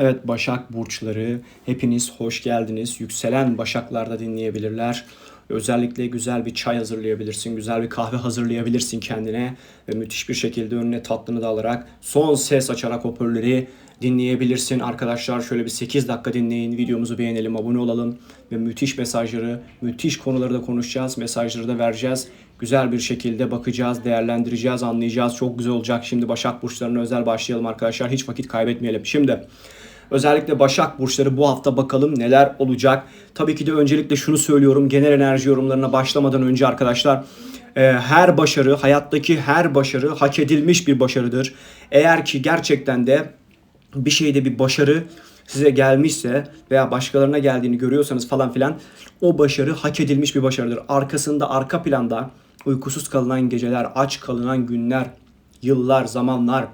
Evet Başak Burçları hepiniz hoş geldiniz. Yükselen Başaklarda dinleyebilirler. Özellikle güzel bir çay hazırlayabilirsin, güzel bir kahve hazırlayabilirsin kendine ve müthiş bir şekilde önüne tatlını da alarak son ses açarak hoparlörleri dinleyebilirsin. Arkadaşlar şöyle bir 8 dakika dinleyin, videomuzu beğenelim, abone olalım ve müthiş mesajları, müthiş konuları da konuşacağız, mesajları da vereceğiz. Güzel bir şekilde bakacağız, değerlendireceğiz, anlayacağız. Çok güzel olacak. Şimdi Başak Burçlarına özel başlayalım arkadaşlar. Hiç vakit kaybetmeyelim. Şimdi Özellikle Başak Burçları bu hafta bakalım neler olacak. Tabii ki de öncelikle şunu söylüyorum. Genel enerji yorumlarına başlamadan önce arkadaşlar e, her başarı, hayattaki her başarı hak edilmiş bir başarıdır. Eğer ki gerçekten de bir şeyde bir başarı size gelmişse veya başkalarına geldiğini görüyorsanız falan filan o başarı hak edilmiş bir başarıdır. Arkasında arka planda uykusuz kalınan geceler, aç kalınan günler, yıllar, zamanlar,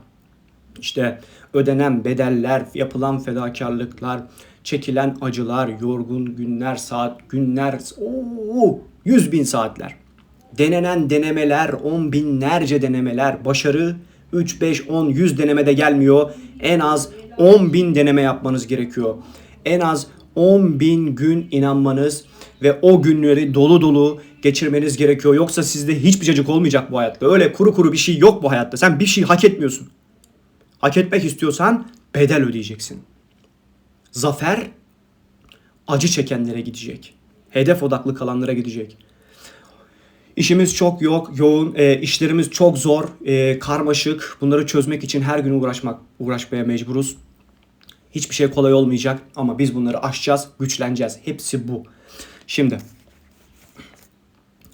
işte ödenen bedeller, yapılan fedakarlıklar, çekilen acılar, yorgun günler, saat, günler, ooo, yüz bin saatler. Denenen denemeler, on binlerce denemeler, başarı 3, 5, 10, 100 denemede gelmiyor. En az 10 bin deneme yapmanız gerekiyor. En az 10 bin gün inanmanız ve o günleri dolu dolu geçirmeniz gerekiyor. Yoksa sizde hiçbir cacık olmayacak bu hayatta. Öyle kuru kuru bir şey yok bu hayatta. Sen bir şey hak etmiyorsun. Hak etmek istiyorsan bedel ödeyeceksin. Zafer acı çekenlere gidecek. Hedef odaklı kalanlara gidecek. İşimiz çok yok, yoğun, e, işlerimiz çok zor, e, karmaşık. Bunları çözmek için her gün uğraşmak, uğraşmaya mecburuz. Hiçbir şey kolay olmayacak ama biz bunları aşacağız, güçleneceğiz. Hepsi bu. Şimdi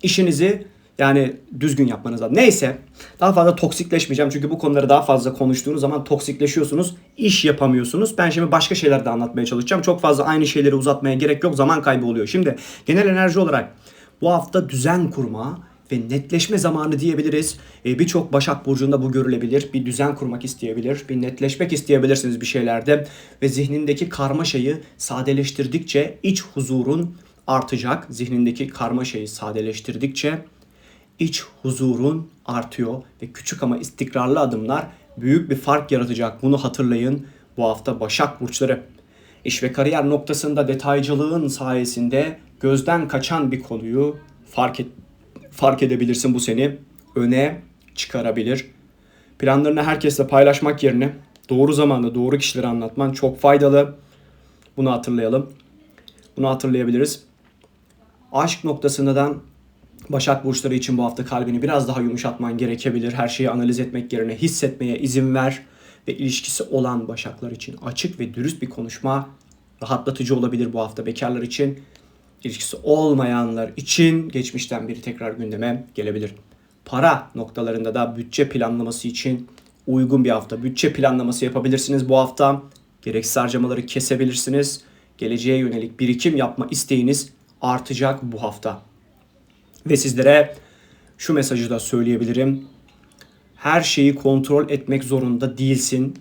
işinizi yani düzgün yapmanız lazım. Neyse daha fazla toksikleşmeyeceğim çünkü bu konuları daha fazla konuştuğunuz zaman toksikleşiyorsunuz. iş yapamıyorsunuz. Ben şimdi başka şeyler de anlatmaya çalışacağım. Çok fazla aynı şeyleri uzatmaya gerek yok. Zaman kaybı oluyor. Şimdi genel enerji olarak bu hafta düzen kurma ve netleşme zamanı diyebiliriz. Ee, Birçok Başak Burcu'nda bu görülebilir. Bir düzen kurmak isteyebilir. Bir netleşmek isteyebilirsiniz bir şeylerde. Ve zihnindeki karmaşayı sadeleştirdikçe iç huzurun artacak. Zihnindeki karmaşayı sadeleştirdikçe iç huzurun artıyor ve küçük ama istikrarlı adımlar büyük bir fark yaratacak. Bunu hatırlayın bu hafta Başak Burçları. İş ve kariyer noktasında detaycılığın sayesinde gözden kaçan bir konuyu fark, et, fark edebilirsin bu seni öne çıkarabilir. Planlarını herkesle paylaşmak yerine doğru zamanda doğru kişilere anlatman çok faydalı. Bunu hatırlayalım. Bunu hatırlayabiliriz. Aşk noktasında Başak burçları için bu hafta kalbini biraz daha yumuşatman gerekebilir. Her şeyi analiz etmek yerine hissetmeye izin ver ve ilişkisi olan Başaklar için açık ve dürüst bir konuşma rahatlatıcı olabilir bu hafta bekarlar için. İlişkisi olmayanlar için geçmişten biri tekrar gündeme gelebilir. Para noktalarında da bütçe planlaması için uygun bir hafta. Bütçe planlaması yapabilirsiniz bu hafta. Gereksiz harcamaları kesebilirsiniz. Geleceğe yönelik birikim yapma isteğiniz artacak bu hafta. Ve sizlere şu mesajı da söyleyebilirim. Her şeyi kontrol etmek zorunda değilsin.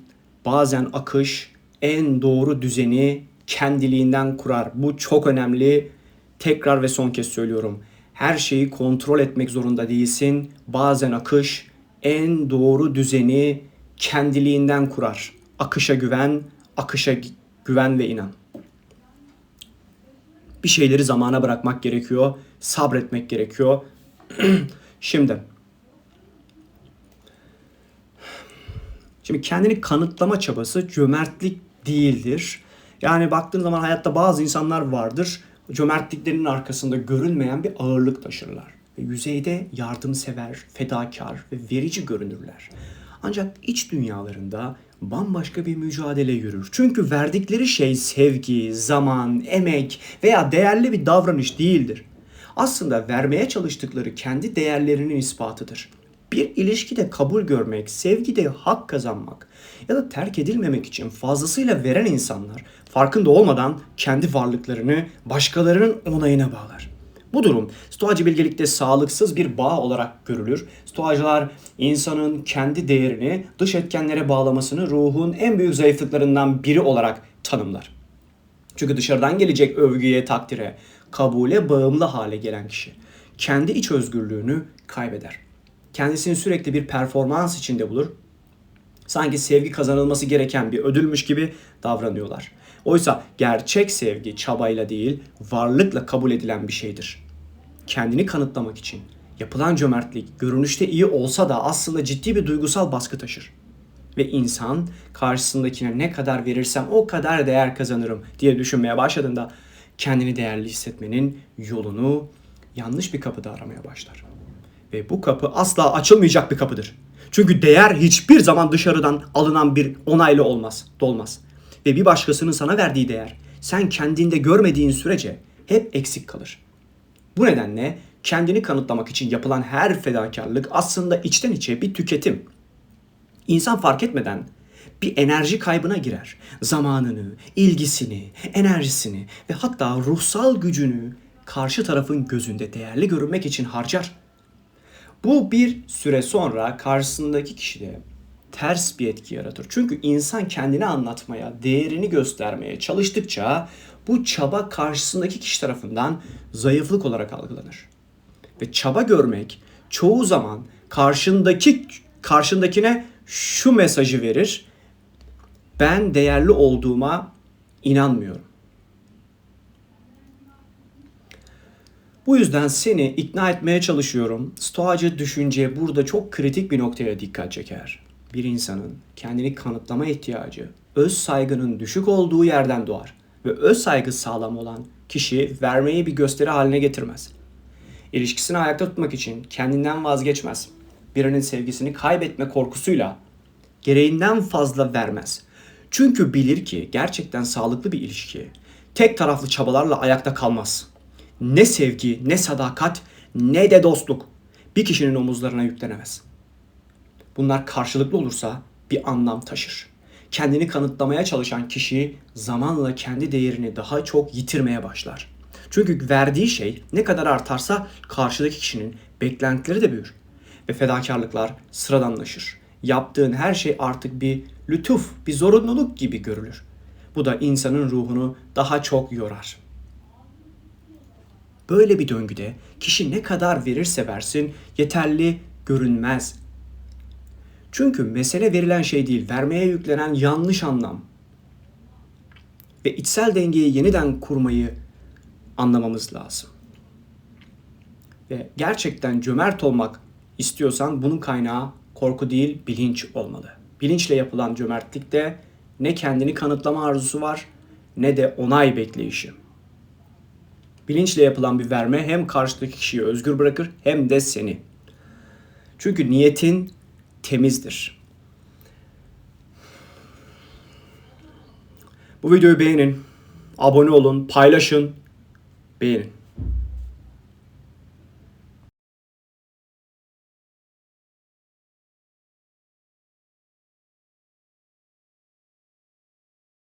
Bazen akış en doğru düzeni kendiliğinden kurar. Bu çok önemli. Tekrar ve son kez söylüyorum. Her şeyi kontrol etmek zorunda değilsin. Bazen akış en doğru düzeni kendiliğinden kurar. Akışa güven, akışa güven ve inan. Bir şeyleri zamana bırakmak gerekiyor sabretmek gerekiyor. Şimdi Şimdi kendini kanıtlama çabası cömertlik değildir. Yani baktığın zaman hayatta bazı insanlar vardır. Cömertliklerinin arkasında görünmeyen bir ağırlık taşırlar. Ve yüzeyde yardımsever, fedakar ve verici görünürler. Ancak iç dünyalarında bambaşka bir mücadele yürür. Çünkü verdikleri şey sevgi, zaman, emek veya değerli bir davranış değildir aslında vermeye çalıştıkları kendi değerlerinin ispatıdır. Bir ilişkide kabul görmek, sevgide hak kazanmak ya da terk edilmemek için fazlasıyla veren insanlar farkında olmadan kendi varlıklarını başkalarının onayına bağlar. Bu durum stoacı bilgelikte sağlıksız bir bağ olarak görülür. Stoacılar insanın kendi değerini dış etkenlere bağlamasını ruhun en büyük zayıflıklarından biri olarak tanımlar. Çünkü dışarıdan gelecek övgüye, takdire, kabule bağımlı hale gelen kişi kendi iç özgürlüğünü kaybeder. Kendisini sürekli bir performans içinde bulur. Sanki sevgi kazanılması gereken bir ödülmüş gibi davranıyorlar. Oysa gerçek sevgi çabayla değil, varlıkla kabul edilen bir şeydir. Kendini kanıtlamak için yapılan cömertlik görünüşte iyi olsa da aslında ciddi bir duygusal baskı taşır. Ve insan karşısındakine ne kadar verirsem o kadar değer kazanırım diye düşünmeye başladığında kendini değerli hissetmenin yolunu yanlış bir kapıda aramaya başlar. Ve bu kapı asla açılmayacak bir kapıdır. Çünkü değer hiçbir zaman dışarıdan alınan bir onaylı olmaz, dolmaz. Ve bir başkasının sana verdiği değer sen kendinde görmediğin sürece hep eksik kalır. Bu nedenle kendini kanıtlamak için yapılan her fedakarlık aslında içten içe bir tüketim. İnsan fark etmeden bir enerji kaybına girer. Zamanını, ilgisini, enerjisini ve hatta ruhsal gücünü karşı tarafın gözünde değerli görünmek için harcar. Bu bir süre sonra karşısındaki kişide ters bir etki yaratır. Çünkü insan kendini anlatmaya, değerini göstermeye çalıştıkça bu çaba karşısındaki kişi tarafından zayıflık olarak algılanır. Ve çaba görmek çoğu zaman karşındaki karşındakine şu mesajı verir. Ben değerli olduğuma inanmıyorum. Bu yüzden seni ikna etmeye çalışıyorum. Stoacı düşünce burada çok kritik bir noktaya dikkat çeker. Bir insanın kendini kanıtlama ihtiyacı öz saygının düşük olduğu yerden doğar ve öz saygı sağlam olan kişi vermeyi bir gösteri haline getirmez. İlişkisini ayakta tutmak için kendinden vazgeçmez. Birinin sevgisini kaybetme korkusuyla gereğinden fazla vermez. Çünkü bilir ki gerçekten sağlıklı bir ilişki tek taraflı çabalarla ayakta kalmaz. Ne sevgi, ne sadakat, ne de dostluk bir kişinin omuzlarına yüklenemez. Bunlar karşılıklı olursa bir anlam taşır. Kendini kanıtlamaya çalışan kişi zamanla kendi değerini daha çok yitirmeye başlar. Çünkü verdiği şey ne kadar artarsa karşıdaki kişinin beklentileri de büyür. Ve fedakarlıklar sıradanlaşır. Yaptığın her şey artık bir lütuf, bir zorunluluk gibi görülür. Bu da insanın ruhunu daha çok yorar. Böyle bir döngüde kişi ne kadar verirse versin yeterli görünmez. Çünkü mesele verilen şey değil, vermeye yüklenen yanlış anlam. Ve içsel dengeyi yeniden kurmayı anlamamız lazım. Ve gerçekten cömert olmak istiyorsan bunun kaynağı korku değil bilinç olmalı. Bilinçle yapılan cömertlikte ne kendini kanıtlama arzusu var ne de onay bekleyişi. Bilinçle yapılan bir verme hem karşıdaki kişiyi özgür bırakır hem de seni. Çünkü niyetin temizdir. Bu videoyu beğenin, abone olun, paylaşın, beğenin.